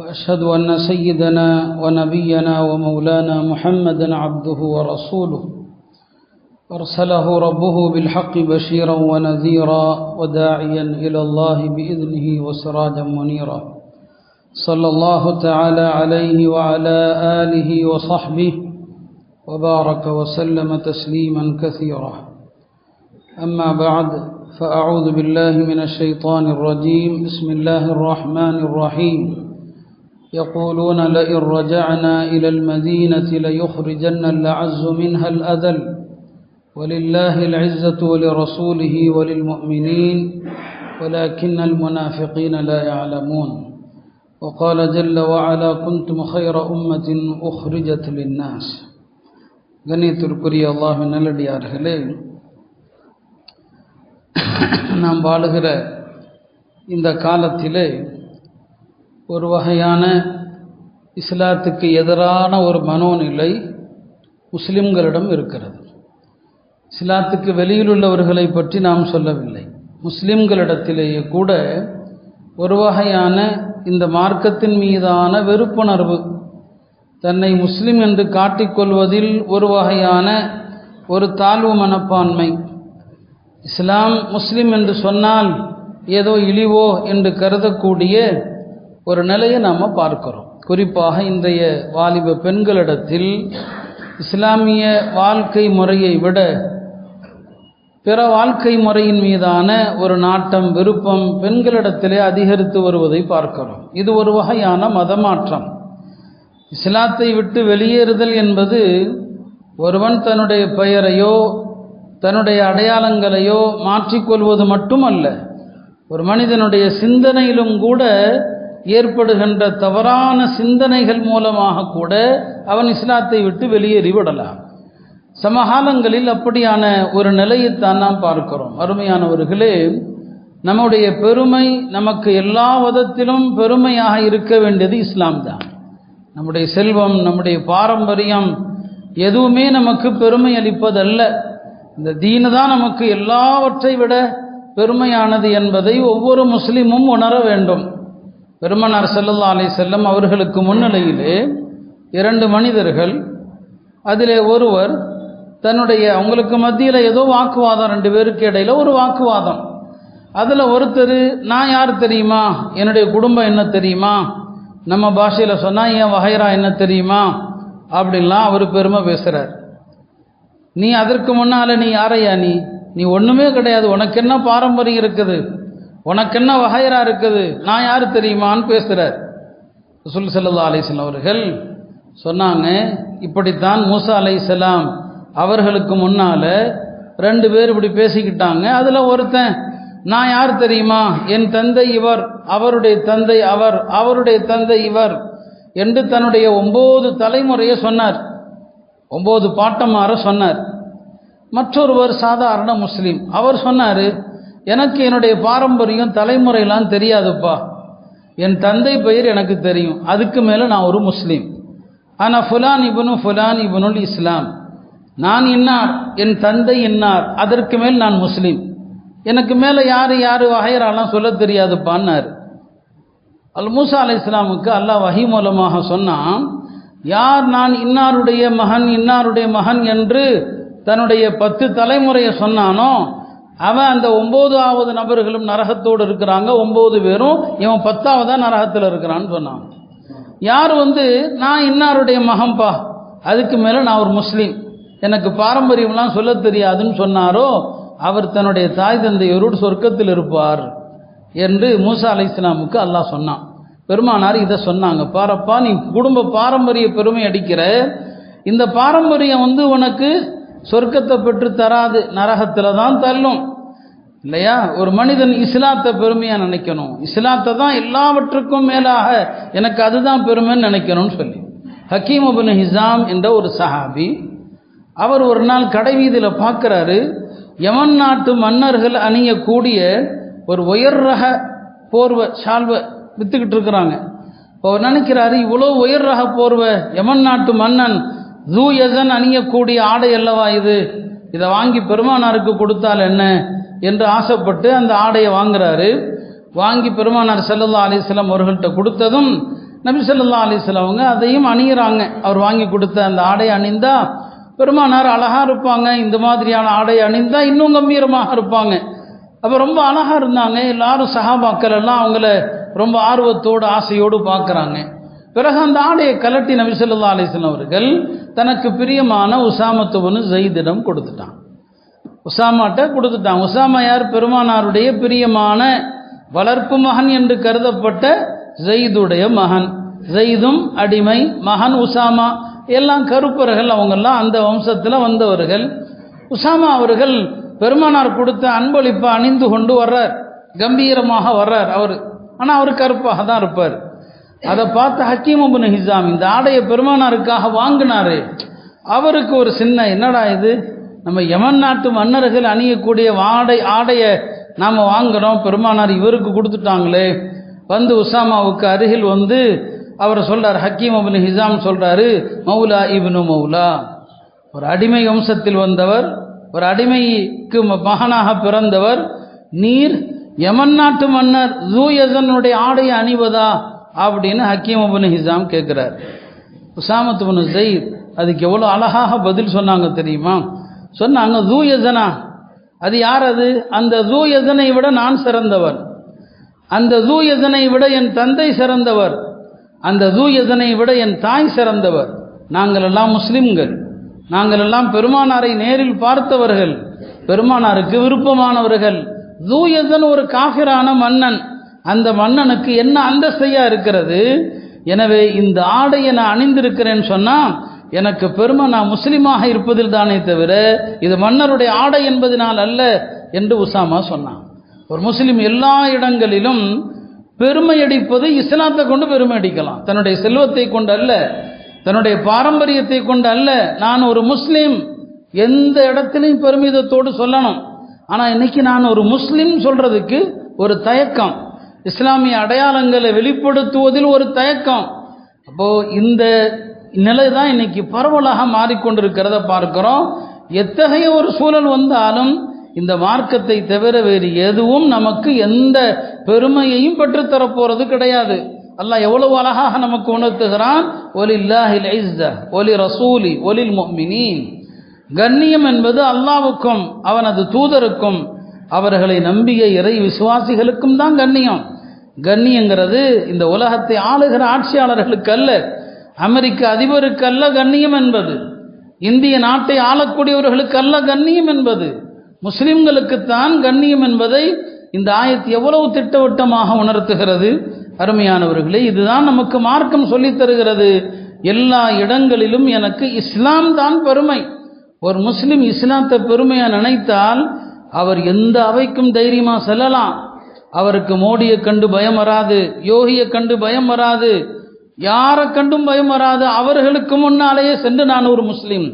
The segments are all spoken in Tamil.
وأشهد أن سيدنا ونبينا ومولانا محمدا عبده ورسوله. أرسله ربه بالحق بشيرا ونذيرا وداعيا إلى الله بإذنه وسراجا منيرا. صلى الله تعالى عليه وعلى آله وصحبه وبارك وسلم تسليما كثيرا. أما بعد فأعوذ بالله من الشيطان الرجيم. بسم الله الرحمن الرحيم. يقولون لئن رجعنا إلى المدينة ليخرجن الأعز منها الأذل ولله العزة ولرسوله وللمؤمنين ولكن المنافقين لا يعلمون وقال جل وعلا كنتم خير أمة أخرجت للناس கண்ணியத்திற்குரிய அல்லாஹின் நல்லடியார்களே நாம் வாழுகிற இந்த காலத்திலே ஒரு வகையான இஸ்லாத்துக்கு எதிரான ஒரு மனோநிலை முஸ்லிம்களிடம் இருக்கிறது. இஸ்லாத்துக்கு வெளியில் உள்ளவர்களை பற்றி நாம் சொல்லவில்லை. முஸ்லிம்களிடத்திலேயே கூட ஒரு வகையான இந்த மார்க்கத்தின் மீதான வெறுப்புணர்வு தன்னை முஸ்லிம் என்று காட்டிக்கொள்வதில் ஒரு வகையான ஒரு தாழ்வு மனப்பான்மை. இஸ்லாம் முஸ்லிம் என்று சொன்னால் ஏதோ இழிவோ என்று கருதக்கூடிய ஒரு நிலையை நாம் பார்க்கிறோம். குறிப்பாக இன்றைய வாலிப பெண்களிடத்தில் இஸ்லாமிய வாழ்க்கை முறையை விட பிற வாழ்க்கை முறையின் மீதான ஒரு நாட்டம் விருப்பம் பெண்களிடத்திலே அதிகரித்து வருவதை பார்க்கிறோம். இது ஒரு வகையான மதமாற்றம். இஸ்லாத்தை விட்டு வெளியேறுதல் என்பது ஒருவன் தன்னுடைய பெயரையோ தன்னுடைய அடையாளங்களையோ மாற்றிக்கொள்வது மட்டுமல்ல. ஒரு மனிதனுடைய சிந்தனையிலும் கூட ஏற்படுகின்ற தவறான சிந்தனைகள் மூலமாக கூட அவன் இஸ்லாத்தை விட்டு வெளியேறிவிடலாம். சமகாலங்களில் அப்படியான ஒரு நிலையைத்தான் நாம் பார்க்கிறோம். அருமையானவர்களே நம்முடைய பெருமை நமக்கு எல்லா விதத்திலும் பெருமையாக இருக்க வேண்டியது இஸ்லாம் தான். நம்முடைய செல்வம் நம்முடைய பாரம்பரியம் எதுவுமே நமக்கு பெருமை அளிப்பதல்ல. இந்த தீனு தான் நமக்கு எல்லாவற்றை விட பெருமையானது என்பதை ஒவ்வொரு முஸ்லீமும் உணர வேண்டும். பெருமனார் செல்லல்லா அலை செல்லம் அவர்களுக்கு முன்னிலையிலே இரண்டு மனிதர்கள் அதிலே ஒருவர் தன்னுடைய அவங்களுக்கு மத்தியில் ஏதோ வாக்குவாதம் ரெண்டு பேருக்கு இடையில் ஒரு வாக்குவாதம். அதில் ஒருத்தர் நான் யார் தெரியுமா? என்னுடைய குடும்பம் என்ன தெரியுமா? நம்ம பாஷையில் சொன்னால் என் வகைரா என்ன தெரியுமா? அப்படின்லாம் அவர் பெருமை பேசுகிறார் நீ அதற்கு முன்னால் நீ யாரையா நீ? நீ ஒன்றுமே கிடையாது. உனக்கு என்ன பாரம்பரியம் இருக்குது? உனக்கு என்ன வகைரா இருக்குது? நான் யார் தெரியுமான்னு பேசுகிறார் சுல் செல்லல்லா அலிஸ்லாம் அவர்கள் சொன்னாங்க இப்படித்தான் மூசா அலைசலாம் அவர்களுக்கு முன்னால் ரெண்டு பேர் இப்படி பேசிக்கிட்டாங்க. அதில் ஒருத்தன் நான் யார் தெரியுமா? என் தந்தை இவர் அவருடைய தந்தை அவர் அவருடைய தந்தை இவர் என்று தன்னுடைய ஒம்பது தலைமுறையை சொன்னார். ஒம்பது பாட்டமாற சொன்னார். மற்றொருவர் சாதாரண முஸ்லீம். அவர் சொன்னார் எனக்கு என்னுடைய பாரம்பரியம் தலைமுறையெல்லாம் தெரியாதுப்பா. என் தந்தை பெயர் எனக்கு தெரியும். அதுக்கு மேலே நான் ஒரு முஸ்லீம். ஆனால் ஃபுலான் இபனு ஃபுலான் இபனுல் இஸ்லாம். நான் இன்னார் என் தந்தை இன்னார் அதற்கு மேல் நான் முஸ்லீம். எனக்கு மேலே யார் யார் வகையறாலாம் சொல்ல தெரியாதுப்பான்னார். அல் மூசா அலை இஸ்லாமுக்கு அல்லாஹ் வஹி மூலமாக சொன்னான் யார் நான் இன்னாருடைய மகன் இன்னாருடைய மகன் என்று தன்னுடைய பத்து தலைமுறையை சொன்னானோ அவன் அந்த ஒம்போதாவது நபர்களும் நரகத்தோடு இருக்கிறாங்க. ஒம்பது பேரும் இவன் பத்தாவதா நரகத்தில் இருக்கிறான்னு சொன்னான். யார் வந்து நான் இன்னாருடைய மகன்பா? அதுக்கு மேலே நான் ஒரு முஸ்லீம். எனக்கு பாரம்பரியம்லாம் சொல்ல தெரியாதுன்னு சொன்னாரோ அவர் தன்னுடைய தாய் தந்தையரோடு சொர்க்கத்தில் இருப்பார் என்று மூசா அலை இஸ்லாமுக்கு அல்லாஹ் சொன்னான். பெருமானார் இதை சொன்னாங்க. பாரப்பா நீ குடும்ப பாரம்பரிய பெருமை அடிக்கிற. இந்த பாரம்பரியம் வந்து உனக்கு சொர்க்கத்தை பெற்று தராது. நரகத்தில் தான் தள்ளும். இல்லையா? ஒரு மனிதன் இஸ்லாத்தை பெருமையாக நினைக்கணும். இஸ்லாத்தை தான் எல்லாவற்றுக்கும் மேலாக எனக்கு அதுதான் பெருமைன்னு நினைக்கணும்னு சொல்லி. ஹக்கீம் அபுன் ஹிசாம் என்ற ஒரு சஹாபி அவர் ஒரு நாள் கடை வீதியில் பார்க்குறாரு. யமன் நாட்டு மன்னர்கள் அணியக்கூடிய ஒரு உயர் ரக போர்வை சால்வை வித்துக்கிட்டு இருக்கிறாங்க. இப்போ அவர் நினைக்கிறாரு இவ்வளோ உயர் ரக போர்வை யமன் நாட்டு மன்னன் ஜூ யசன் அணியக்கூடிய ஆடை அல்லவா இது? இதை வாங்கி பெருமானாருக்கு கொடுத்தால் என்ன என்று ஆசைப்பட்டு அந்த ஆடையை வாங்குறாரு. வாங்கி பெருமானார் செல்லல்லா அலிஸ்லாம் அவர்கள்ட்ட கொடுத்ததும் நபி சொல்லா அலிஸ்லாம் அவங்க அதையும் அணியிறாங்க. அவர் வாங்கி கொடுத்த அந்த ஆடையை அணிந்தா பெருமானார் அழகாக இருப்பாங்க. இந்த மாதிரியான ஆடை அணிந்தால் இன்னும் கம்பீரமாக இருப்பாங்க. அப்போ ரொம்ப அழகாக இருந்தாங்க. எல்லாரும் சகாபாக்கள் எல்லாம் அவங்கள ரொம்ப ஆர்வத்தோடு ஆசையோடு பார்க்குறாங்க. பிறகு அந்த ஆடையை கலட்டி நபி சொல்லா அலிஸ்லாம் அவர்கள் தனக்கு பிரியமான உசாமத்துவனு ஜெயிதிடம் கொடுத்துட்டான். உசாமாட்ட கொடுத்துட்டான். உசாமா யார்? பெருமானாருடைய பிரியமான வளர்ப்பு மகன் என்று கருதப்பட்ட ஜெயிதுடைய மகன். ஜெயிதும் அடிமை மகன் உசாமா. எல்லாம் கருப்பர்கள் அவங்கெல்லாம் அந்த வம்சத்தில் வந்தவர்கள். உசாமா அவர்கள் பெருமானார் கொடுத்த அன்பளிப்பை அணிந்து கொண்டு வர்றார். கம்பீரமாக வர்றார் அவர். ஆனால் அவர் கருப்பாக தான் இருப்பார். அதை பார்த்து ஹக்கீம் அபுன் ஹிசாம் இந்த ஆடையை பெருமானாருக்காக வாங்கினாரு. அவருக்கு ஒரு சின்ன என்னடா இது? நம்ம யமன் நாட்டு மன்னர்கள் அணியக்கூடிய ஆடை ஆடையை நாம் வாங்குகிறோம் பெருமானார் இவருக்கு கொடுத்துட்டாங்களே. வந்து உசாமாவுக்கு அருகில் வந்து அவர் சொல்கிறார் ஹக்கீம் அபின் ஹிசாம் சொல்கிறாரு மௌலா இப்னு மௌலா. ஒரு அடிமை வம்சத்தில் வந்தவர் ஒரு அடிமைக்கு மகனாக பிறந்தவர் நீர் யமன் நாட்டு மன்னர் ஜூயசனுடைய ஆடையை அணிவதா? அப்படின்னு ஹக்கீம் அபுன் ஹிசாம் கேட்குறார் உசாமத்து பனு ஜெயித் அதுக்கு எவ்வளோ அழகாக பதில் சொன்னாங்க தெரியுமா? சொன்னாங்க ஜூயசனா அது யார் அது? அந்த ஜூயசனை விட நான் சிறந்தவர். அந்த ஜூயசனை விட என் தந்தை சிறந்தவர். அந்த ஜூயசனை விட என் தாய் சிறந்தவர். நாங்கள் எல்லாம் முஸ்லிம்கள். நாங்கள் எல்லாம் பெருமானாரை நேரில் பார்த்தவர்கள். பெருமானாருக்கு விருப்பமானவர்கள். ஜூயதன் ஒரு காஃபிரான மன்னன். அந்த மன்னனுக்கு என்ன அந்தஸ்தையாக இருக்கிறது? எனவே இந்த ஆடையை நான் அணிந்திருக்கிறேன்னு சொன்னால் எனக்கு பெருமை நான் முஸ்லீமாக இருப்பதில் தானே தவிர இது மன்னருடைய ஆடை என்பதனால் அல்ல என்று உசாமா சொன்னான். ஒரு முஸ்லீம் எல்லா இடங்களிலும் பெருமை அடிப்பது இஸ்லாத்தை கொண்டு பெருமை அடிக்கலாம். தன்னுடைய செல்வத்தை கொண்டு அல்ல தன்னுடைய பாரம்பரியத்தை கொண்டு அல்ல. நான் ஒரு முஸ்லீம் எந்த இடத்துலையும் பெருமிதத்தோடு சொல்லணும். ஆனால் இன்னைக்கு நான் ஒரு முஸ்லீம் சொல்றதுக்கு ஒரு தயக்கம். இஸ்லாமிய அடையாளங்களை வெளிப்படுத்துவதில் ஒரு தயக்கம். அப்போ இந்த நிலை தான் இன்னைக்கு பரவலாக மாறிக்கொண்டிருக்கிறத பார்க்கிறோம். எத்தகைய ஒரு சூழல் வந்தாலும் இந்த மார்க்கத்தை தவிர வேறு எதுவும் நமக்கு எந்த பெருமையையும் பெற்றுத்தரப்போறது கிடையாது. அல்லாஹ் எவ்வளவு அழகாக நமக்கு உணர்த்துகிறான். ஒலில்லாஹில் இஸ்ஸா ஒலி ரசூலி ஒலில் முஃமினீன் கண்ணியம் என்பது அல்லாவுக்கும் அவனது தூதருக்கும் அவர்களை நம்பிய இறை விசுவாசிகளுக்கும் தான் கண்ணியம். கண்ணியங்கிறது இந்த உலகத்தை ஆளுகிற ஆட்சியாளர்களுக்கு அல்ல அமெரிக்க அதிபருக்கு அல்ல கண்ணியம் என்பது. இந்திய நாட்டை ஆளக்கூடியவர்களுக்கு அல்ல கண்ணியம் என்பது. முஸ்லிம்களுக்குத்தான் கண்ணியம் என்பதை இந்த ஆயத்து எவ்வளவு திட்டவட்டமாக உணர்த்துகிறது. அருமையானவர்களே இதுதான் நமக்கு மார்க்கம் சொல்லித் தருகிறது. எல்லா இடங்களிலும் எனக்கு இஸ்லாம் தான் பெருமை. ஒரு முஸ்லிம் இஸ்லாத்தை பெருமையாக நினைத்தால் அவர் எந்த அவைக்கும் தைரியமா செல்லலாம். அவருக்கு மோடியை கண்டு பயம் வராது யோகியை கண்டு பயம் வராது யாரை கண்டும் பயம் வராது அவர்களுக்கு முன்னாலேயே சென்று நான் ஒரு முஸ்லீம்.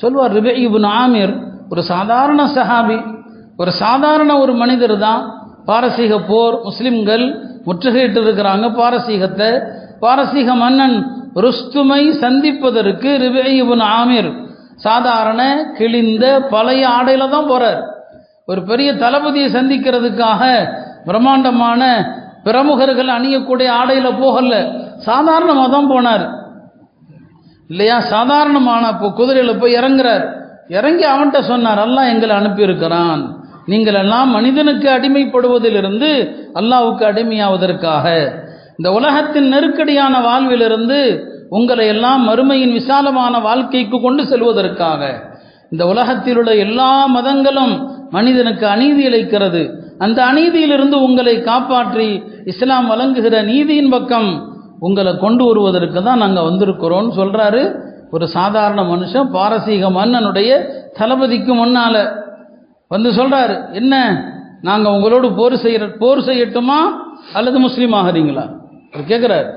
சொல்வார் ரிபே இபுன் ஒரு சாதாரண சஹாபி ஒரு சாதாரண ஒரு மனிதர் தான். பாரசீக போர் முஸ்லிம்கள் முற்றுகையிட்டு இருக்கிறாங்க பாரசீகத்தை. பாரசீக மன்னன் ருஸ்துமை சந்திப்பதற்கு ரிபே இபுன் ஆமீர் சாதாரண கிழிந்த பழைய ஆடையில தான் போறார். ஒரு பெரிய தளபதியை சந்திக்கிறதுக்காக பிரம்மாண்டமான பிரமுகர்கள் அணியக்கூடிய ஆடையில் போகல. சாதாரணமாக தான் போனார். இல்லையா? சாதாரணமான இப்போ குதிரையில் போய் இறங்குறார். இறங்கி அவன்கிட்ட சொன்னார் அல்லாஹ் எங்களை அனுப்பியிருக்கிறான். நீங்கள் எல்லாம் மனிதனுக்கு அடிமைப்படுவதிலிருந்து அல்லாவுக்கு அடிமையாவதற்காக. இந்த உலகத்தின் நெருக்கடியான வாழ்விலிருந்து உங்களை எல்லாம் மறுமையின் விசாலமான வாழ்க்கைக்கு கொண்டு செல்வதற்காக. இந்த உலகத்தில் உள்ள எல்லா மதங்களும் மனிதனுக்கு அநீதி இழைக்கிறது. அந்த அநீதியிலிருந்து உங்களை காப்பாற்றி இஸ்லாம் வழங்குகிற நீதியின் பக்கம் உங்களை கொண்டு வருவதற்கு தான் நாங்கள் வந்திருக்கிறோம்னு சொல்கிறாரு ஒரு சாதாரண மனுஷன் பாரசீக மன்னனுடைய தளபதிக்கு முன்னால. வந்து சொல்கிறாரு என்ன நாங்கள் உங்களோடு போர் செய்ய போர் செய்யட்டுமா? அல்லது முஸ்லீம் ஆகிறீங்களா? அவர் கேட்குறாரு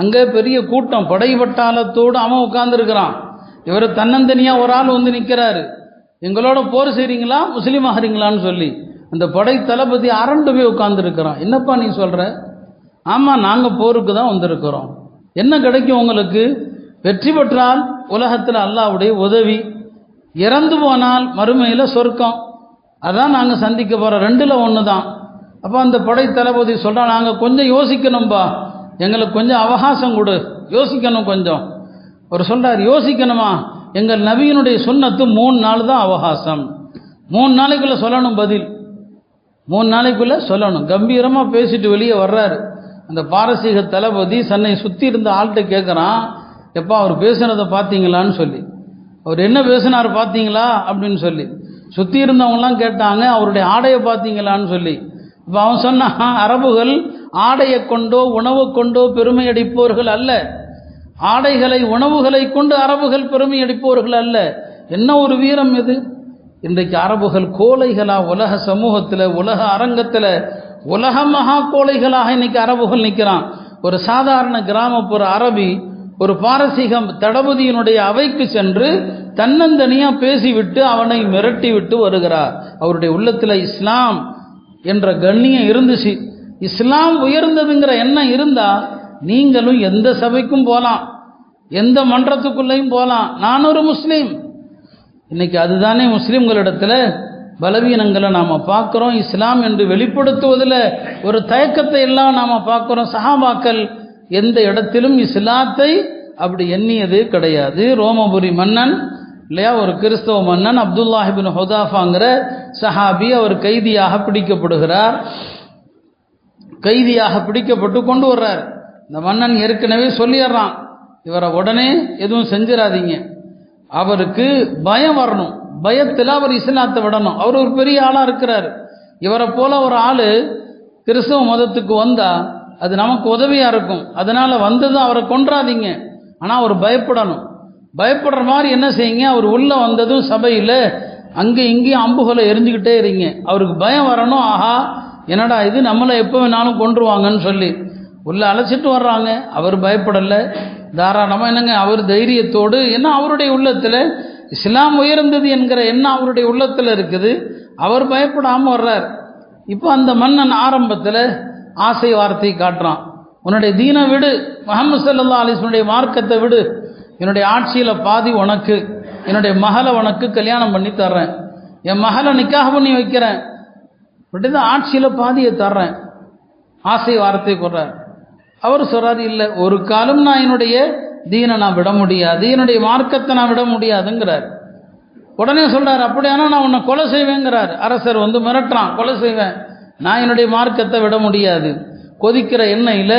அங்கே பெரிய கூட்டம் படைபட்டாளத்தோடு அவன் உட்கார்ந்துருக்கிறான். இவர் தன்னந்தனியாக ஒரு ஆள் வந்து நிற்கிறாரு எங்களோட போர் செய்கிறீங்களா முஸ்லீம் ஆகிறீங்களான்னு சொல்லி. அந்த படை தளபதி அரண்டு போய் உட்காந்துருக்கிறான் என்னப்பா நீ சொல்கிற ஆமாம் நாங்கள் போருக்கு தான் வந்திருக்கிறோம். என்ன கிடைக்கும் உங்களுக்கு? வெற்றி பெற்றால் உலகத்தில் அல்லாவுடைய உதவி. இறந்து போனால் மறுமையில் சொர்க்கம். அதான் நாங்கள் சந்திக்க போகிறோம் ரெண்டில் ஒன்று தான் அப்போ அந்த படை தளபதி சொல்கிறான் நாங்கள் கொஞ்சம் யோசிக்கணும்பா. எங்களுக்கு கொஞ்சம் அவகாசம் கொடு. யோசிக்கணும் கொஞ்சம். அவர் சொல்கிறார் யோசிக்கணுமா? எங்கள் நபியினுடைய சுண்ணத்து மூணு நாள் தான் அவகாசம். மூணு நாளைக்குள்ளே சொல்லணும் பதில். மூணு நாளைக்குள்ளே சொல்லணும். கம்பீரமாக பேசிட்டு வெளியே வர்றாரு. அந்த பாரசீக தளபதி சென்னை சுற்றி இருந்த ஆள்கிட்ட கேட்குறான் எப்பா அவர் பேசுனதை பார்த்தீங்களான்னு சொல்லி. அவர் என்ன பேசினார் பார்த்தீங்களா அப்படின்னு சொல்லி. சுற்றி இருந்தவங்களாம் கேட்டாங்க அவருடைய ஆடையை பார்த்தீங்களான்னு சொல்லி. இப்போ அவன் சொன்னான் அரபுகள் ஆடையை கொண்டோ உணவு கொண்டோ பெருமை அடிப்பவர்கள் அல்ல. ஆடைகளை உணவுகளை கொண்டு அரபுகள் பெருமை அடிப்பவர்கள் அல்ல. என்ன ஒரு வீரம் இது? இன்றைக்கு அரபுகள் கோலைகளா உலக சமூகத்தில் உலக அரங்கத்தில் உலக மகா கோலைகளாக இன்னைக்கு அரபுகள் நிற்கிறான் ஒரு சாதாரண கிராமப்புற அரபி ஒரு பாரசீகம் தடபதியினுடைய அவைக்கு சென்று தன்னந்தனியா பேசிவிட்டு அவனை மிரட்டி விட்டு வருகிறார். அவருடைய உள்ளத்தில் இஸ்லாம் என்ற கண்ணியம் இருந்துச்சு. இஸ்லாம் உயர்ந்ததுங்கிற எண்ணம் இருந்தால் நீங்களும் எந்த சபைக்கும் போகலாம் எந்த மன்றத்துக்குள்ளேயும் போகலாம் நான் ஒரு முஸ்லீம். இன்னைக்கு அதுதானே முஸ்லீம்களிடத்தில் பலவீனங்களை நாம் பார்க்குறோம். இஸ்லாம் என்று வெளிப்படுத்துவதில் ஒரு தயக்கத்தை எல்லாம் நாம் பார்க்குறோம். சஹாபாக்கள் எந்த இடத்திலும் இஸ்லாத்தை அப்படி எண்ணியது கிடையாது. ரோமபுரி மன்னன் இல்லையா ஒரு கிறிஸ்தவ மன்னன் அப்துல்லாஹிபின் ஹொதாஃபாங்கிற சஹாபி அவர் கைதியாக பிடிக்கப்படுகிறார். கைதியாக பிடிக்கப்பட்டு கொண்டு வர்றார். இந்த மன்னன் ஏற்கனவே சொல்லிடுறான் இவரை உடனே எதுவும் செஞ்சிடாதீங்க அவருக்கு பயம் வரணும். பயத்தில் அவர் இஸ்லாத்தை விடணும். அவர் ஒரு பெரிய ஆளாக இருக்கிறார். இவரை போல ஒரு ஆள் கிறிஸ்தவ மதத்துக்கு வந்தால் அது நமக்கு உதவியாக இருக்கும். அதனால் வந்ததும் அவரை கொன்றாதீங்க. ஆனால் அவர் பயப்படணும். பயப்படுற மாதிரி என்ன செய்யுங்க? அவர் உள்ளே வந்ததும் சபையில் அங்கே இங்கேயும் அம்புகளை எரிஞ்சுக்கிட்டே இருங்க. அவருக்கு பயம் வரணும். ஆஹா என்னடா இது? நம்மளை எப்போ வேணாலும் கொன்றுவாங்கன்னு சொல்லி. உள்ளே அழைச்சிட்டு வர்றாங்க. அவர் பயப்படலை. தாராளமாக என்னங்க அவர் தைரியத்தோடு ஏன்னா அவருடைய உள்ளத்தில்? இஸ்லாம் உயர்ந்தது என்கிற எண்ணம் அவருடைய உள்ளத்தில் இருக்குது. அவர் பயப்படாமல் வர்றார். இப்போ அந்த மன்னன் ஆரம்பத்தில் ஆசை வார்த்தை காட்டுறான். உன்னுடைய தீனை விடு. முகமது சல்லா அலிஸ்வனுடைய மார்க்கத்தை விடு. என்னுடைய ஆட்சியில் பாதி உனக்கு என்னுடைய மகளை உனக்கு கல்யாணம் பண்ணி தர்றேன். என் மகளை நிக்காக பண்ணி வைக்கிறேன். அப்படிதான் ஆட்சியில் பாதியை தர்றேன். ஆசை வார்த்தை கொடுறார் அவர் சொல்றாரு இல்லை ஒரு காலம் நான் என்னுடைய தீனை நான் விட முடியாது என்னுடைய மார்க்கத்தை நான் விட முடியாதுங்கிறார். உடனே சொல்றாரு அப்படியானா நான் உன்னை கொலை செய்வேங்கிறார். அரசர் வந்து மிரட்டுறான் கொலை செய்வேன். நான் என்னுடைய மார்க்கத்தை விட முடியாது. கொதிக்கிற எண்ணெயில்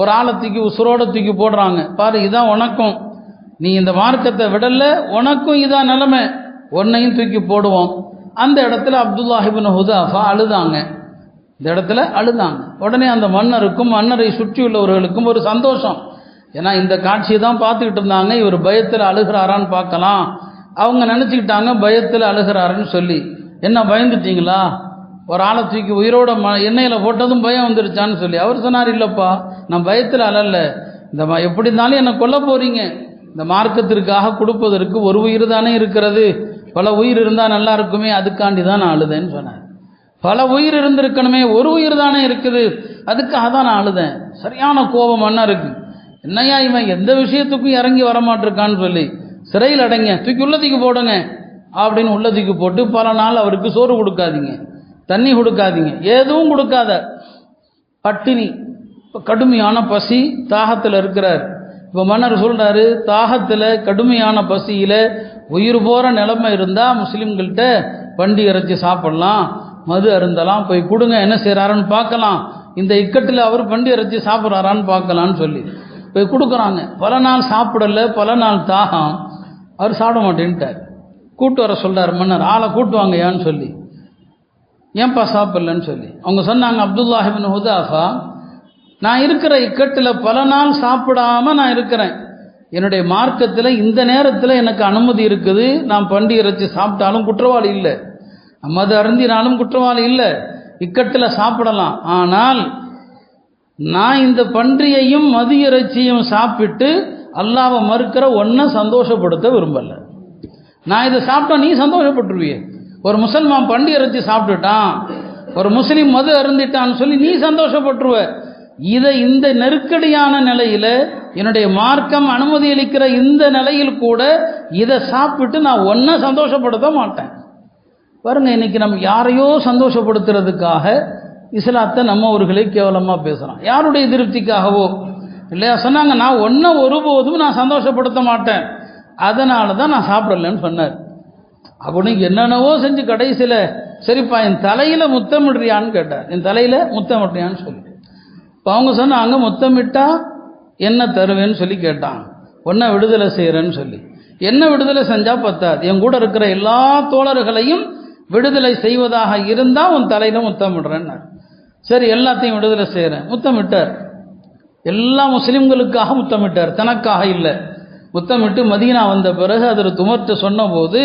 ஒரு ஆளை தூக்கி உசுரோட தூக்கி போடுறாங்க. பாரு இதான் உனக்கும். நீ இந்த மார்க்கத்தை விடல உனக்கும் இதான் நிலைமை. உன்னையும் தூக்கி போடுவோம். அந்த இடத்துல அப்துல்லாஹிபின் ஹுதாஃபா அழுதாங்க. இந்த இடத்துல அழுதாங்க. உடனே அந்த மன்னருக்கும் மன்னரை சுற்றியுள்ளவர்களுக்கும் ஒரு சந்தோஷம். ஏன்னா இந்த காட்சியை தான் பார்த்துக்கிட்டு இருந்தாங்க. இவர் பயத்தில் அழுகிறாரான்னு பார்க்கலாம். அவங்க நினச்சிக்கிட்டாங்க பயத்தில் அழுகிறாருன்னு சொல்லி. என்ன பயந்துட்டீங்களா? ஒரு ஆளை தூக்கி உயிரோட ம எண்ணெயில் போட்டதும் பயம் வந்துருச்சான்னு சொல்லி. அவர் சொன்னார் இல்லைப்பா நான் பயத்தில் அழல. இந்த எப்படி இருந்தாலும் என்னை கொல்ல போகிறீங்க இந்த மார்க்கத்திற்காக கொடுப்பதற்கு ஒரு உயிர் தானே இருக்கிறது. பல உயிர் இருந்தால் நல்லா இருக்குமே அதுக்காண்டி தான் நான் அழுதேன்னு சொன்னார். பல உயிர் இருந்திருக்கணுமே ஒரு உயிர் தானே இருக்குது. அதுக்காக தான் நான் அழுதேன். சரியான கோபம் என்ன இருக்கு என்னையா இவன் எந்த விஷயத்துக்கும் இறங்கி வரமாட்டிருக்கான்னு சொல்லி சிறையில் அடைங்க தூக்கி உள்ள போடுங்க அப்படின்னு உள்ள போட்டு பல நாள் அவருக்கு சோறு கொடுக்காதீங்க தண்ணி கொடுக்காதீங்க எதுவும் கொடுக்காத. பட்டினி இப்போ கடுமையான பசி தாகத்தில் இருக்கிறார். இப்போ மன்னர் சொல்கிறாரு தாகத்தில் கடுமையான பசியில் உயிர் போகிற நிலைமை இருந்தால் முஸ்லீம்கள்கிட்ட வண்டி இறைச்சி சாப்பிட்லாம். மது அருந்தலாம் போய் கொடுங்க என்ன செய்கிறாருன்னு பார்க்கலாம். இந்த இக்கட்டில் அவர் பண்டி இறைச்சி சாப்பிட்றாரான்னு பார்க்கலான்னு சொல்லி. போய் கொடுக்குறாங்க. பல நாள் சாப்பிடல பல நாள் தாகம். அவர் சாப்பிட மாட்டேன்ட்டார். கூட்டு வர சொல்கிறார் மன்னர் ஆளை கூட்டுவாங்க ஏன்னு சொல்லி. ஏன்பா சாப்பிட்லன்னு சொல்லி. அவங்க சொன்னாங்க அப்துல்லாஹிபின் ஹுதாஃபா நான் இருக்கிற இக்கட்டில் பல நாள் சாப்பிடாம நான் இருக்கிறேன். என்னுடைய மார்க்கத்தில் இந்த நேரத்தில் எனக்கு அனுமதி இருக்குது. நான் பண்டி இறைச்சி சாப்பிட்டாலும் குற்றவாளி இல்லை. மது அருந்தினாலும் குற்றவாளி இல்லை. இக்கட்டில் சாப்பிடலாம். ஆனால் நான் இந்த பன்றியையும் மது இறைச்சியும் சாப்பிட்டு அல்லாவை மறுக்கிற ஒன்றை சந்தோஷப்படுத்த விரும்பலை. நான் இதை சாப்பிட்டா நீ சந்தோஷப்பட்டுருவிய. ஒரு முசல்மான் பண்டி இறைச்சி சாப்பிட்டுட்டான். ஒரு முஸ்லீம் மது அருந்திட்டான்னு சொல்லி நீ சந்தோஷப்பட்டுருவ. இதை இந்த நெருக்கடியான நிலையில் என்னுடைய மார்க்கம் அனுமதி அளிக்கிற இந்த நிலையில் கூட இதை சாப்பிட்டு நான் ஒன்றை சந்தோஷப்படுத்த மாட்டேன். பாருங்க இன்னைக்கு நம்ம யாரையோ சந்தோஷப்படுத்துறதுக்காக இஸ்லாத்தை நம்ம அவர்களே கேவலமாக பேசுகிறோம் யாருடைய திருப்திக்காகவோ? இல்லையா? சொன்னாங்க நான் ஒன்றை ஒருபோதும் நான் சந்தோஷப்படுத்த மாட்டேன். அதனால தான் நான் சாப்பிடலன்னு சொன்னார். அப்படின்னு என்னென்னவோ செஞ்சு கடைசியில் சரிப்பா என் தலையில் முத்தமிடுறியான்னு கேட்டார். என் தலையில் முத்தமிடுறியான்னு சொல்லி. இப்போ அவங்க சொன்னாங்க முத்தமிட்டா என்ன தருவேன்னு சொல்லி கேட்டாங்க. ஒன்றை விடுதலை செய்கிறேன்னு சொல்லி. என்ன விடுதலை செஞ்சால் பத்தாது. என் கூட இருக்கிற எல்லா தோழர்களையும் விடுதலை செய்வதாக இருந்தால் உன் தலையில் முத்தமிடுறேன்னு சரி எல்லாத்தையும் விடுதலை செய்கிறேன் முத்தமிட்டார் எல்லா முஸ்லிம்களுக்காக முத்தமிட்டார் தனக்காக இல்லை. முத்தமிட்டு மதீனா வந்த பிறகு அதில் துமர்த்து சொன்னபோது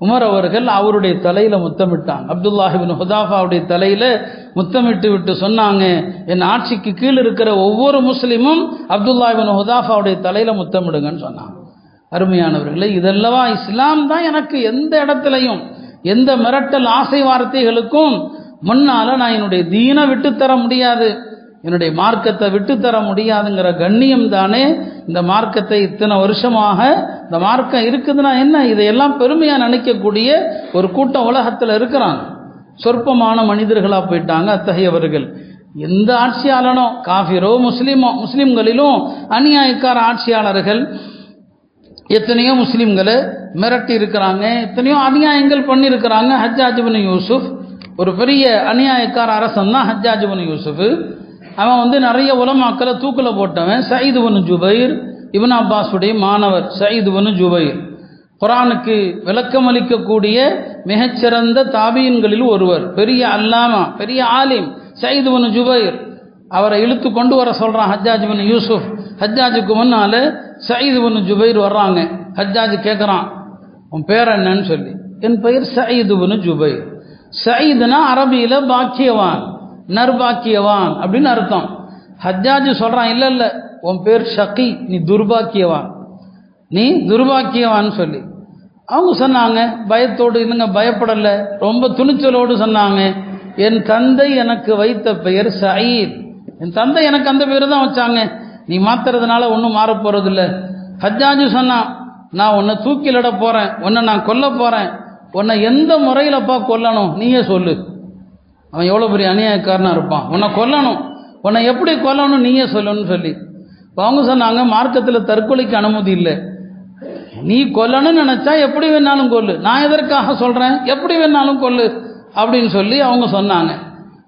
உமர் அவர்கள் அவருடைய தலையில் முத்தமிட்டாங்க அப்துல்லாஹிபின் ஹுதாஃபாவுடைய தலையில் முத்தமிட்டு விட்டு சொன்னாங்க என் ஆட்சிக்கு கீழ் இருக்கிற ஒவ்வொரு முஸ்லீமும் அப்துல்லாஹிபின் ஹுதாஃபாவுடைய தலையில் முத்தமிடுங்கன்னு சொன்னாங்க. அருமையானவர்களே இதெல்லவா இஸ்லாம் தான் எனக்கு எந்த இடத்துலையும் எந்த மிரட்டல் ஆசை வார்த்தைகளுக்கும் முன்னால நான் என்னுடைய தீனை விட்டுத்தர முடியாது. என்னுடைய மார்க்கத்தை விட்டுத்தர முடியாதுங்கிற கண்ணியம் தானே இந்த மார்க்கத்தை இத்தனை வருஷமாக இந்த மார்க்கம் இருக்குதுன்னா என்ன? இதையெல்லாம் பெருமையாக நினைக்கக்கூடிய ஒரு கூட்டம் உலகத்தில் இருக்கிறாங்க. சொற்பமான மனிதர்களாக போயிட்டாங்க அத்தகையவர்கள். எந்த ஆட்சியாளனோ காஃபிரோ முஸ்லீமோ முஸ்லீம்களிலும் அநியாயக்கார ஆட்சியாளர்கள் எத்தனையோ முஸ்லீம்களை மிரட்டி இருக்கிறாங்க எத்தனையோ அநியாயங்கள் பண்ணியிருக்கிறாங்க. ஹஜ்ஜாஜிபின் யூசுஃப் ஒரு பெரிய அநியாயக்கார அரசன் தான் ஹஜ்ஜாஜிபின் யூசுஃப். அவன் வந்து நிறைய உலமாக்களை தூக்கில் போட்டவன் சயீது பனு ஜுபைர் இவன் அப்பாஸுடைய மாணவர் சயீது பனு ஜுபைர். குரானுக்கு விளக்கம் அளிக்கக்கூடிய மிகச்சிறந்த தாபியன்களில் ஒருவர் பெரிய அல்லாமா பெரிய ஆலிம் சயீது பனு ஜுபைர். அவரை இழுத்து கொண்டு வர சொல்கிறான் ஹஜ்ஜாஜ் பின் யூசுஃப். ஹஜ்ஜாஜுக்கு முன்னால் சயீது பின் ஜுபைர் வர்றாங்க. ஹஜ்ஜாஜ் கேட்குறான் உன் பேர் என்னன்னு சொல்லி. என் பெயர் சயீது பின் ஜுபைர். சயீதுனா அரபியில் பாக்கியவான் நர்பாக்கியவான் அப்படின்னு அர்த்தம். ஹஜ்ஜாஜ் சொல்கிறான் இல்லை இல்லை உன் பேர் ஷக்கி நீ துர்பாக்கியவான். நீ துர்பாக்கியவான்னு சொல்லி. அவங்க சொன்னாங்க பயத்தோடு இல்லைங்க பயப்படலை. ரொம்ப துணிச்சலோடு சொன்னாங்க என் தந்தை எனக்கு வைத்த பெயர் சயீத். என் தந்தை எனக்கு அந்த பேர் தான் வச்சாங்க. நீ மாத்துறதுனால ஒன்றும் மாற போகிறதில்ல ஹஜ்ஜாஜு சொன்னான் நான் உன்னை தூக்கிலிட போகிறேன் உன்னை நான் கொல்ல போகிறேன் உன்னை எந்த முறையிலப்பா கொல்லணும் நீயே சொல்லு. அவன் எவ்வளோ பெரிய அநியாயக்காரனாக இருப்பான். உன்னை கொல்லணும். உன்னை எப்படி கொல்லணும் நீயே சொல்லணும்னு சொல்லி. இப்போ அவங்க சொன்னாங்க மார்க்கத்தில் தற்கொலைக்கு அனுமதி இல்லை. நீ கொல்லணும்னு நினச்சா எப்படி வேணாலும் கொல்லு. நான் எதற்காக சொல்கிறேன் எப்படி வேணாலும் கொல்லு. அப்படின்னு சொல்லி அவங்க சொன்னாங்க.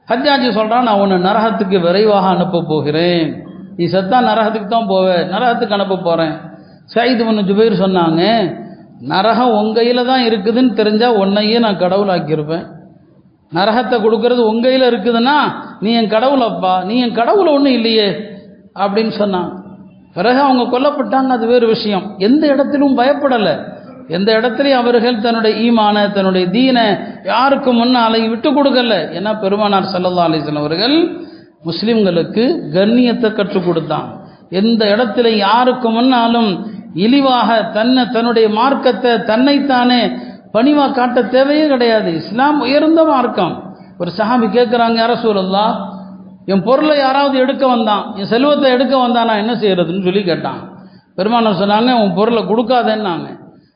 ஹஜ்ஜாஜி சொல்கிறான் நான் உன்னை நரகத்துக்கு விரைவாக அனுப்ப போகிறேன். நீ செத்தா நரகத்துக்கு தான் போவேன் நரகத்துக்கு அனுப்ப போகிறேன் சயிது ஒன்று ஜுபைர் சொன்னாங்க நரகம் உன் கையில் தான் இருக்குதுன்னு தெரிஞ்சால் உன்னையே நான் கடவுளாக்கியிருப்பேன். நரகத்தை கொடுக்கறது உன் கையில் இருக்குதுன்னா நீ என் கடவுளப்பா. நீ என் கடவுள் ஒன்றும் இல்லையே. அப்படின்னு சொன்னான். பிறகு அவங்க கொல்லப்பட்டாங்க அது வேறு விஷயம். எந்த இடத்திலும் பயப்படலை. எந்த இடத்துலையும் அவர்கள் தன்னுடைய ஈமான தன்னுடைய தீனை யாருக்கு முன்னாலே விட்டு கொடுக்கல. ஏன்னா பெருமானார் சல்லா அலிஸ்லாம் அவர்கள் முஸ்லிம்களுக்கு கண்ணியத்தை கற்றுக் கொடுத்தான். எந்த இடத்துல யாருக்கு முன்னாலும் இழிவாக தன்னை தன்னுடைய மார்க்கத்தை தன்னைத்தானே பணிவா காட்ட தேவையே கிடையாது. இஸ்லாம் உயர்ந்த மார்க்கம். ஒரு சஹாபி கேட்குறாங்க யார சூழல்லா என் பொருளை யாராவது எடுக்க வந்தான் என் செல்வத்தை எடுக்க வந்தான் நான் என்ன செய்யறதுன்னு சொல்லி கேட்டான். பெருமானார் சொன்னாங்க உன் பொருளை கொடுக்காதேன்னாங்க.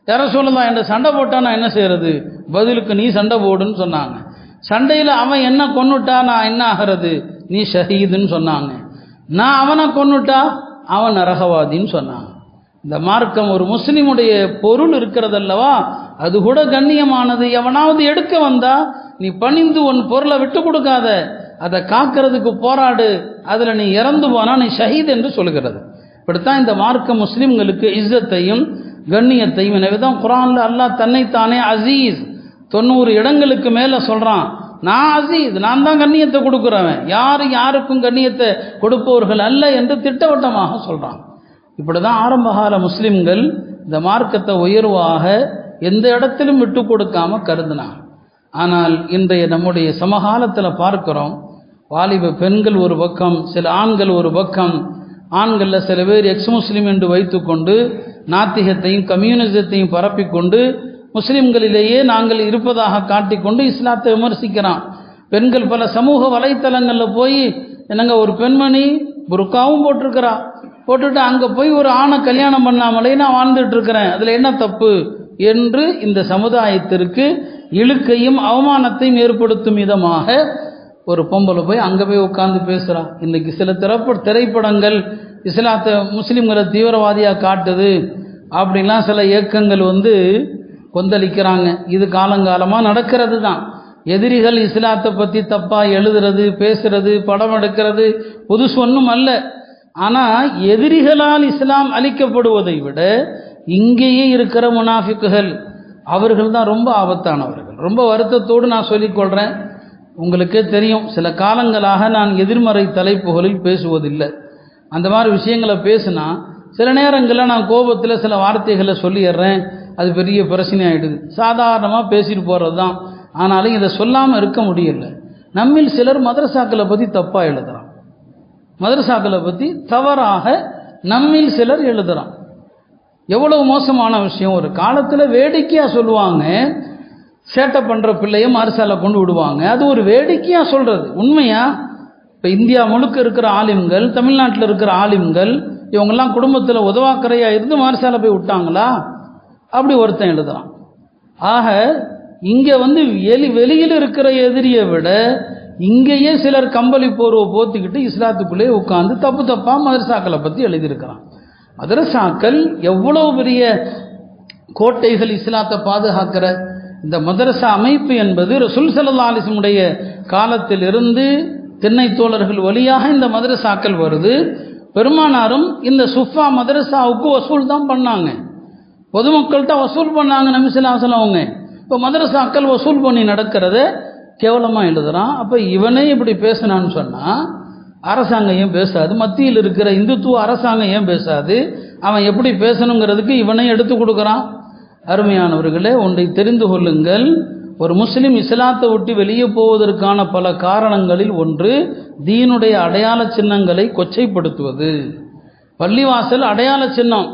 யாரோ சொல்லலாம் என்கிட்ட சண்டை போட்டால் நான் என்ன செய்கிறது பதிலுக்கு நீ சண்டை போடுன்னு சொன்னாங்க. சண்டையில் அவன் என்ன கொன்னுட்டா நான் என்ன ஆகிறது? நீ ஷஹீதுன்னு சொன்னாங்க. நான் அவனை கொன்னுட்டா அவன் நரகவாதின்னு சொன்னாங்க. இந்த மார்க்கம் ஒரு முஸ்லீமுடைய பொருள் இருக்கிறதல்லவா? அது கூட கண்ணியமானது. எவனாவது எடுக்க வந்தா நீ பணிந்து உன் பொருளை விட்டு கொடுக்காத. அதை காக்கிறதுக்கு போராடு. அதில் நீ இறந்து போனால் நீ ஷஹீத் என்று சொல்கிறது இப்படித்தான் இந்த மார்க்க முஸ்லீம்களுக்கு இஸ்ஸத்தையும் கண்ணியத்தையும் எனவேதான் குரானில் அல்லாஹ் தன்னைத்தானே அசீஸ். தொண்ணூறு இடங்களுக்கு மேலே சொல்கிறான் நான் அசீஸ் நான் தான் கண்ணியத்தை கொடுக்குறவன். யார் யாருக்கும் கண்ணியத்தை கொடுப்பவர்கள் அல்ல என்று திட்டவட்டமாக சொல்கிறான் இப்படி தான் ஆரம்பகால முஸ்லிம்கள் இந்த மார்க்கத்தை உயர்வாக எந்த இடத்திலும் விட்டு கொடுக்காம கருதினான் ஆனால் இன்றைய நம்முடைய சமகாலத்தில் பார்க்கிறோம் வாலிப பெண்கள் ஒரு பக்கம் சில ஆண்கள் ஒரு பக்கம் ஆண்களில் சில பேர் எக்ஸ் முஸ்லீம் என்று வைத்துக்கொண்டு நாத்திகத்தையும் கம்யூனிசத்தையும் பரப்பிக்கொண்டு முஸ்லிம்களிலேயே நாங்கள் இருப்பதாக காட்டிக்கொண்டு இஸ்லாத்தை விமர்சிக்கிறான். பெண்கள் பல சமூக வலைத்தளங்களில் போய் என்னங்க ஒரு பெண்மணி புருக்காவும் போட்டிருக்கிறா. போட்டுட்டு அங்கே போய் ஒரு ஆணை கல்யாணம் பண்ணாமலே நான் வாழ்ந்துட்டு இருக்கிறேன். அதில் என்ன தப்பு? என்று இந்த சமுதாயத்திற்கு இழுக்கையும் அவமானத்தையும் ஏற்படுத்தும் விதமாக ஒரு பொம்பளை போய் அங்கே போய் உட்காந்து பேசுகிறான் இன்றைக்கி சில திரைப்பட திரைப்படங்கள் இஸ்லாத்தை முஸ்லீம்களை தீவிரவாதியாக காட்டுது அப்படின்லாம் சில இயக்கங்கள் வந்து கொந்தளிக்கிறாங்க. இது காலங்காலமாக நடக்கிறது தான் எதிரிகள் இஸ்லாத்தை பற்றி தப்பாக எழுதுறது பேசுறது படம் எடுக்கிறது புதுசு ஒன்றும் அல்ல. ஆனால் எதிரிகளால் இஸ்லாம் அழிக்கப்படுவதை விட இங்கேயே இருக்கிற முனாஃபிக்குகள் அவர்கள் தான் ரொம்ப ஆபத்தானவர்கள். ரொம்ப வருத்தத்தோடு நான் சொல்லிக்கொள்கிறேன் உங்களுக்கே தெரியும் சில காலங்களாக நான் எதிர்மறை தலைப்புகளில் பேசுவதில்லை. அந்த மாதிரி விஷயங்களை பேசுனா சில நேரங்களில் நான் கோபத்தில் சில வார்த்தைகளை சொல்லிடுறேன் அது பெரிய பிரச்சனை ஆகிடுது சாதாரணமாக பேசிட்டு போகிறது தான் ஆனாலும் இதை சொல்லாமல் இருக்க முடியல. நம்மில் சிலர் மதரசாக்களை பற்றி தப்பாக எழுதுகிறான் மதரசாக்களை பற்றி தவறாக நம்மில் சிலர் எழுதுகிறான் எவ்வளவு மோசமான விஷயம். ஒரு காலத்தில் வேடிக்கையாக சொல்லுவாங்க. சேட்டை பண்ணுற பிள்ளைய மறுசால கொண்டு விடுவாங்க. அது ஒரு வேடிக்கையாக சொல்கிறது உண்மையாக இப்போ இந்தியா முழுக்க இருக்கிற ஆலிம்கள் தமிழ்நாட்டில் இருக்கிற ஆலிம்கள் இவங்கெல்லாம் குடும்பத்தில் உதவாக்கரையா இருந்து மறுசால போய் விட்டாங்களா? அப்படி ஒருத்தன் எழுதுறான். ஆக இங்கே வந்து வெளி வெளியில் இருக்கிற எதிரியை விட இங்கேயே சிலர் கம்பளி போர்வை போத்திக்கிட்டு இஸ்லாத்துக்குள்ளே உட்காந்து தப்பு தப்பாக மதரசாக்களை பற்றி எழுதியிருக்கிறான். மதரசாக்கள் எவ்வளோ பெரிய கோட்டைகள் இஸ்லாத்தை பாதுகாக்கிற? இந்த மதரசா அமைப்பு என்பது ரசுல் சல்லா அலிசமுடைய காலத்திலிருந்து திண்ணை தோழர்கள் வழியாக இந்த மதரசாக்கள் வருது. பெருமானாரும் இந்த சுஃபா மதரசாவுக்கு வசூல் தான் பண்ணாங்க. பொதுமக்கள்கிட்ட வசூல் பண்ணாங்க நமிசிலாசலம் அவங்க. இப்போ மதரசாக்கள் வசூல் பண்ணி நடக்கிறத கேவலமாக எழுதுகிறான் அப்போ இவனே இப்படி பேசினான்னு சொன்னால் அரசாங்கம் ஏன் பேசாது? மத்தியில் இருக்கிற இந்துத்துவ அரசாங்கம் ஏன் பேசாது? அவன் எப்படி பேசணுங்கிறதுக்கு இவனே எடுத்து கொடுக்குறான். அருமையானவர்களே ஒன்றை தெரிந்து கொள்ளுங்கள். ஒரு முஸ்லீம் இஸ்லாத்தை விட்டு வெளியே போவதற்கான பல காரணங்களில் ஒன்று தீனுடைய அடையாள சின்னங்களை கொச்சைப்படுத்துவது. பள்ளிவாசல் அடையாள சின்னம்.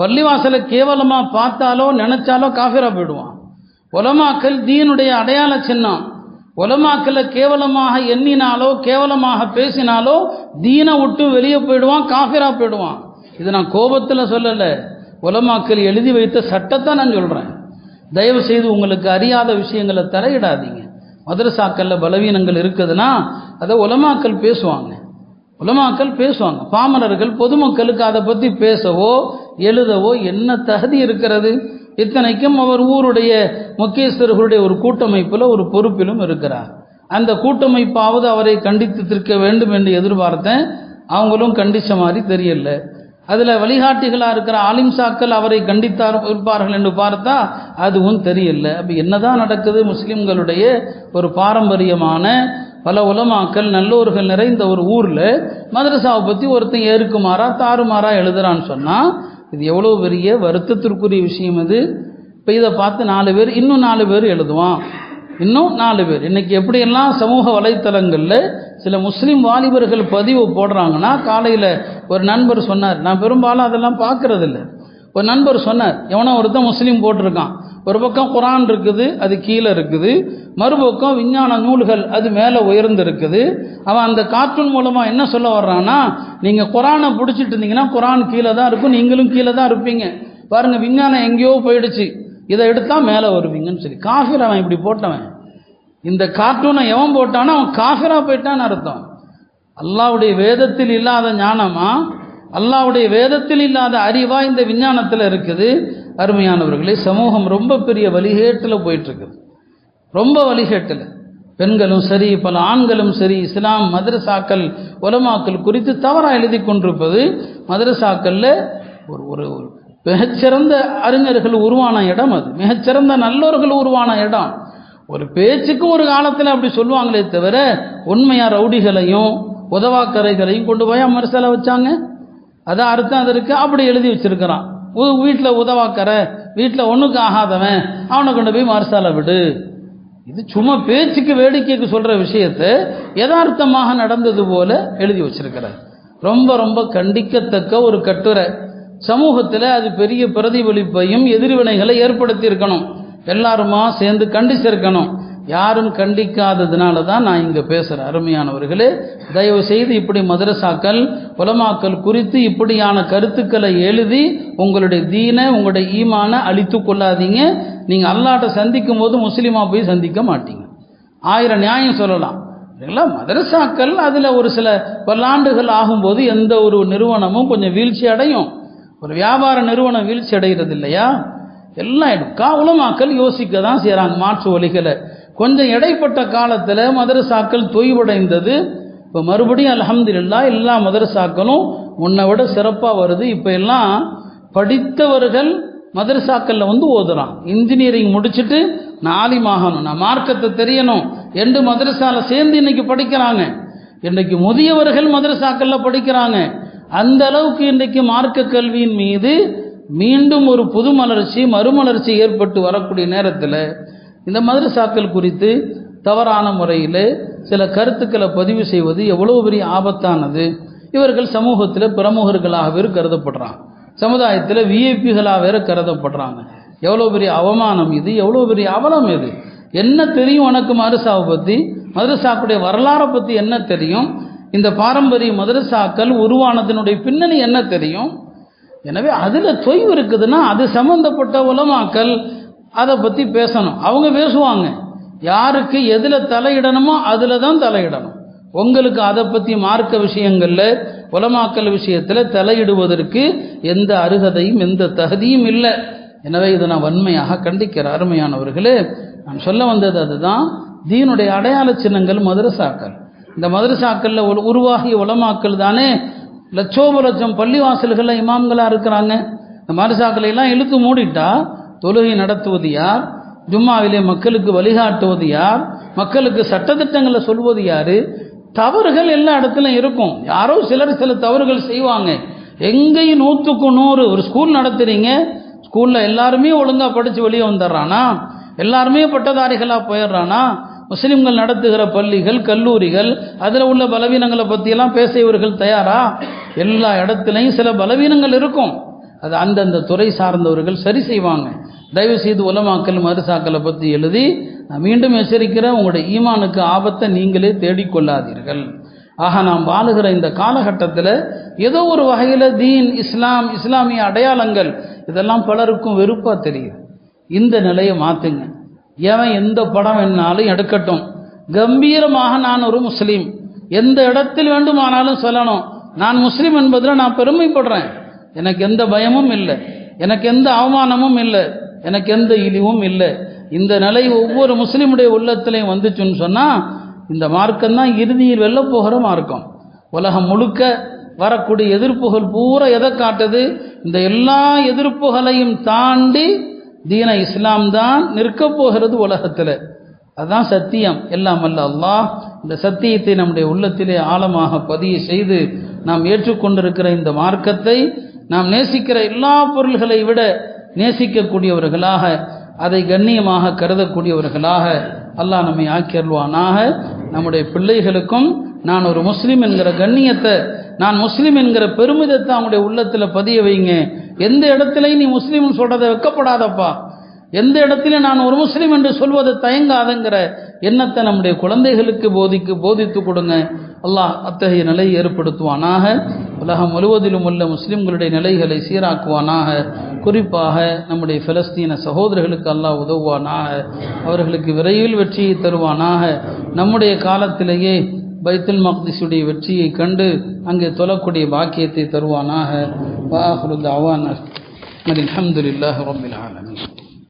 பள்ளிவாசலை கேவலமாக பார்த்தாலோ நினைச்சாலோ காஃபிரா போயிடுவான். உலமாக்கல் தீனுடைய அடையாள சின்னம். உலமாக்கலை கேவலமாக எண்ணினாலோ கேவலமாக பேசினாலோ தீனை விட்டு வெளியே போயிடுவான் காஃபிரா போயிடுவான். இது நான் கோபத்தில் சொல்லலை. உலமாக்கல் எழுதி வைத்த சட்டத்தை நான் சொல்கிறேன் தயவு செய்து உங்களுக்கு அறியாத விஷயங்களை தலையிடாதீங்க மதரசாக்களில் பலவீனங்கள் இருக்குதுன்னா அதை உலமாக்கல் பேசுவாங்க. உலமாக்கல் பேசுவாங்க. பாமரர்கள் பொதுமக்களுக்கு அதை பற்றி பேசவோ எழுதவோ என்ன தகுதி இருக்கிறது? இத்தனைக்கும் அவர் ஊருடைய முக்கியஸ்தர்களுடைய ஒரு கூட்டமைப்பில் ஒரு பொறுப்பிலும் இருக்கிறார். அந்த கூட்டமைப்பாவது அவரை கண்டித்து திருக்க வேண்டும் என்று எதிர்பார்த்தேன். அவங்களும் கண்டிச்ச மாதிரி தெரியல. அதில் வழிகாட்டிகளாக இருக்கிற ஆலிம்சாக்கள் அவரை கண்டித்தார் இருப்பார்கள் என்று பார்த்தா அதுவும் தெரியல. அப்போ என்னதான் நடக்குது? முஸ்லிம்களுடைய ஒரு பாரம்பரியமான பல உலமாக்கள் நல்லோர்கள் நிறைந்த ஒரு ஊரில் மதரசாவை பற்றி ஒருத்தன் ஏறுக்குமாறா தாறுமாறா எழுதுறான்னு சொன்னால் இது எவ்வளோ பெரிய வருத்தத்திற்குரிய விஷயம் இது. இப்போ இதை பார்த்து நாலு பேர் இன்னும் நாலு பேர் எழுதுவான். இன்னும் நாலு பேர். இன்னைக்கு எப்படியெல்லாம் சமூக வலைத்தளங்களில் சில முஸ்லீம் வாலிபர்கள் பதிவு போடுறாங்கன்னா காலையில் ஒரு நண்பர் சொன்னார் நான் பெரும்பாலும் அதெல்லாம் பார்க்கறதில்ல. ஒரு நண்பர் சொன்னார் எவனோ ஒருத்தன் முஸ்லீம் போட்டிருக்கான். ஒரு பக்கம் குரான் இருக்குது அது கீழே இருக்குது. மறுபக்கம் விஞ்ஞான நூல்கள் அது மேலே உயர்ந்து இருக்குது அவன் அந்த கார்ட்டூன் மூலமாக என்ன சொல்ல வர்றான்னா நீங்கள் குரானை பிடிச்சிட்டு இருந்தீங்கன்னா குரான் கீழே தான் இருக்கும் நீங்களும் கீழே தான் இருப்பீங்க. பாருங்கள் விஞ்ஞானம் எங்கேயோ போயிடுச்சு. இதை எடுத்தால் மேலே வருவீங்கன்னு சொல்லி. காஃபிர் அவன் இப்படி போட்டவன். இந்த கார்ட்டூனை எவன் போட்டானோ அவன் காஃபிரா போயிட்டான்னு அர்த்தம். அல்லாவுடைய வேதத்தில் இல்லாத ஞானமா? அல்லாவுடைய வேதத்தில் இல்லாத அறிவா இந்த விஞ்ஞானத்தில் இருக்குது? அருமையானவர்களே சமூகம் ரொம்ப பெரிய வழிகேட்டில் போயிட்டுருக்குது. ரொம்ப வழிகேட்டில். பெண்களும் சரி பல ஆண்களும் சரி இஸ்லாம் மதரசாக்கள் உலமாக்கள் குறித்து தவறாக எழுதி கொண்டிருப்பது மதரசாக்களில் ஒரு ஒரு ஒரு மிகச்சிறந்த அறிஞர்கள் உருவான இடம் அது. மிகச்சிறந்த நல்லோர்கள் உருவான இடம். ஒரு பேச்சுக்கு ஒரு காலத்தில் அப்படி சொல்லுவாங்களே தவிர உண்மையாக ரவுடிகளையும் உதவாக்கரைகளையும் கொண்டு போய் அமர்சலை வச்சாங்க. அதான் அர்த்தம் அதற்கு. அப்படி எழுதி வச்சிருக்கிறான். வீட்டில் உதவாக்கரை வீட்டில் ஒன்றுக்கு ஆகாதவன் அவனை கொண்டு போய் மறுசாலை விடு. இது சும்மா பேச்சுக்கு வேடிக்கைக்கு சொல்கிற விஷயத்தை யதார்த்தமாக நடந்தது போல எழுதி வச்சிருக்கிறார். ரொம்ப ரொம்ப கண்டிக்கத்தக்க ஒரு கட்டுரை. சமூகத்தில் அது பெரிய பிரதிபலிப்பையும் எதிர்வினைகளை ஏற்படுத்தி இருக்கணும் எல்லாருமா சேர்ந்து கண்டிச்சிருக்கணும். யாரும் கண்டிக்காததுனால தான் நான் இங்கே பேசுகிறேன் அருமையானவர்களே தயவு செய்து இப்படி மதரசாக்கள் உலமாக்கல் குறித்து இப்படியான கருத்துக்களை எழுதி உங்களுடைய தீனை உங்களுடைய ஈமான அழித்து கொள்ளாதீங்க. நீங்கள் அல்லாட்ட சந்திக்கும் போது முஸ்லீமாக போய் சந்திக்க மாட்டீங்க. ஆயிரம் நியாயம் சொல்லலாம். இல்லைங்களா மதரசாக்கள் அதில் ஒரு சில பல்லாண்டுகள் ஆகும்போது எந்த ஒரு நிறுவனமும் கொஞ்சம் வீழ்ச்சி அடையும் ஒரு வியாபார நிறுவனம் வீழ்ச்சி அடைகிறது இல்லையா? எல்லாம் எடுக்கா உலமாக்கள் யோசிக்க தான் செய்கிறாங்க மாற்று வழிகளை. கொஞ்சம் இடைப்பட்ட காலத்தில் மதரசாக்கள் தொய்வடைந்தது. இப்போ மறுபடியும் அலமதுல்லா எல்லா மதரசாக்களும் முன்னை விட சிறப்பாக வருது. இப்போ எல்லாம் படித்தவர்கள் மதரசாக்களில் வந்து ஓதுறான். இன்ஜினியரிங் முடிச்சுட்டு நான் ஆலிமாகணும். நான் மார்க்கத்தை தெரியணும். என்று மதரசாவில் சேர்ந்து இன்னைக்கு படிக்கிறாங்க. இன்றைக்கு முதியவர்கள் மதரசாக்களில் படிக்கிறாங்க. அந்த அளவுக்கு இன்றைக்கு மார்க்க கல்வியின் மீது மீண்டும் ஒரு புது மலர்ச்சி மறுமலர்ச்சி ஏற்பட்டு வரக்கூடிய நேரத்தில் இந்த மதரசாக்கள் குறித்து தவறான முறையில் சில கருத்துக்களை பதிவு செய்வது எவ்வளோ பெரிய ஆபத்தானது. இவர்கள் சமூகத்தில் பிரமுகர்களாகவே கருதப்படுறாங்க. சமுதாயத்தில் விஐபிகளாகவேற கருதப்படுறாங்க. எவ்வளோ பெரிய அவமானம் இது எவ்வளோ பெரிய அவலம் இது? என்ன தெரியும் உனக்கு மதரசாவை பற்றி மதரசாக்குடைய வரலாறை பற்றி என்ன தெரியும்? இந்த பாரம்பரிய மதரசாக்கள் உருவானதனுடைய பின்னணி என்ன தெரியும்? எனவே அதில் தொய்வு இருக்குதுன்னா அது சம்பந்தப்பட்ட உலமாக்கள் அதை பற்றி பேசணும். அவங்க பேசுவாங்க. யாருக்கு எதில் தலையிடணுமோ அதில் தான் தலையிடணும். உங்களுக்கு அதை பற்றி மார்க்க விஷயங்களில் உலமாக்கல் விஷயத்தில் தலையிடுவதற்கு எந்த அருகதையும் எந்த தகுதியும் இல்லை. எனவே இதை நான் வன்மையாக கண்டிக்கிறேன் அருமையானவர்களே நான் சொல்ல வந்தது அதுதான். தீனுடைய அடையாள சின்னங்கள் மதரசாக்கள். இந்த மதரசாக்களில் ஒரு உருவாகிய உலமாக்கள் தானே லட்சோப லட்சம் பள்ளிவாசல்களில் இமாம்களாக இருக்கிறாங்க. இந்த மதரசாக்களை எல்லாம் இழுத்து மூடிட்டா தொழுகை நடத்துவது யார்? ஜும்மாவிலே மக்களுக்கு வழிகாட்டுவது யார்? மக்களுக்கு சட்டத்திட்டங்களை சொல்வது யார்? தவறுகள் எல்லா இடத்துலையும் இருக்கும். யாரோ சிலர் சில தவறுகள் செய்வாங்க. எங்கேயும் நூற்றுக்கு நூறு ஒரு ஸ்கூல் நடத்துறீங்க ஸ்கூலில் எல்லாருமே ஒழுங்காக படித்து வெளியே வந்துடுறானா? எல்லாருமே பட்டதாரிகளாக போயிடுறானா? முஸ்லிம்கள் நடத்துகிற பள்ளிகள் கல்லூரிகள் அதில் உள்ள பலவீனங்களை பற்றியெல்லாம் பேச இவர்கள் தயாரா? எல்லா இடத்துலையும் சில பலவீனங்கள் இருக்கும். அது அந்தந்த துறை சார்ந்தவர்கள் சரி செய்வாங்க. தயவு செய்து உலமாக்கல் மறுசாக்களை பற்றி எழுதி நான் மீண்டும் எச்சரிக்கிற உங்களுடைய ஈமானுக்கு ஆபத்தை நீங்களே தேடிக்கொள்ளாதீர்கள். ஆக நாம் வாழுகிற இந்த காலகட்டத்தில் ஏதோ ஒரு வகையில் தீன் இஸ்லாம் இஸ்லாமிய அடையாளங்கள் இதெல்லாம் பலருக்கும் வெறுப்பாக தெரியும். இந்த நிலையை மாற்றுங்க எவன் எந்த படம் வேணாலும் எடுக்கட்டும். கம்பீரமாக நான் ஒரு முஸ்லீம். எந்த இடத்தில் வேண்டுமானாலும் சொல்லணும். நான் முஸ்லீம் என்பதில் நான் பெருமைப்படுறேன். எனக்கு எந்த பயமும் இல்லை. எனக்கு எந்த அவமானமும் இல்லை. எனக்கு எந்த இழிவும் இல்லை. இந்த நிலை ஒவ்வொரு முஸ்லீமுடைய உள்ளத்திலையும் வந்துச்சுன்னு சொன்னால் இந்த மார்க்கம் தான் இறுதியில் வெல்ல போகிற மார்க்கம். உலகம் முழுக்க வரக்கூடிய எதிர்ப்புகள் பூரா எதை காட்டுது? இந்த எல்லா எதிர்ப்புகளையும் தாண்டி தீன இஸ்லாம் தான் நிற்கப் போகிறது உலகத்தில். அதுதான் சத்தியம். எல்லாம் அல்ல அல்லாஹ் இந்த சத்தியத்தை நம்முடைய உள்ளத்திலே ஆழமாக பதிய செய்து நாம் ஏற்றுக்கொண்டிருக்கிற இந்த மார்க்கத்தை நாம் நேசிக்கிற எல்லா பொருள்களை விட நேசிக்கக்கூடியவர்களாக அதை கண்ணியமாக கருதக்கூடியவர்களாக அல்லாஹ் நம்மை ஆக்கியல்வானாக நம்முடைய பிள்ளைகளுக்கும் நான் ஒரு முஸ்லீம் என்கிற கண்ணியத்தை நான் முஸ்லீம் என்கிற பெருமிதத்தை அவங்களுடைய உள்ளத்தில் பதிய வைங்க. எந்த இடத்துலையும் நீ முஸ்லீம்னு சொல்கிறத வைக்கப்படாதப்பா. எந்த இடத்திலும் நான் ஒரு முஸ்லீம் என்று சொல்வது தயங்காதங்கிற எண்ணத்தை நம்முடைய குழந்தைகளுக்கு போதிக்கு போதித்து கொடுங்க. அல்லாஹ் அத்தகைய நிலை ஏற்படுத்துவானாக. உலகம் முழுவதிலும் உள்ள முஸ்லிம்களுடைய நிலைகளை சீராக்குவானாக. குறிப்பாக நம்முடைய பிலஸ்தீன சகோதரர்களுக்கு அல்லாஹ் உதவுவானாக. அவர்களுக்கு விரைவில் வெற்றியை தருவானாக. நம்முடைய காலத்திலேயே பைத்துல் மக்திஸுடைய வெற்றியை கண்டு அங்கே தொழக்கூடிய பாக்கியத்தை தருவானாக. வாஹுருல் அவான் அல்ஹம்துலில்லாஹி ரப்பில் ஆலமின்.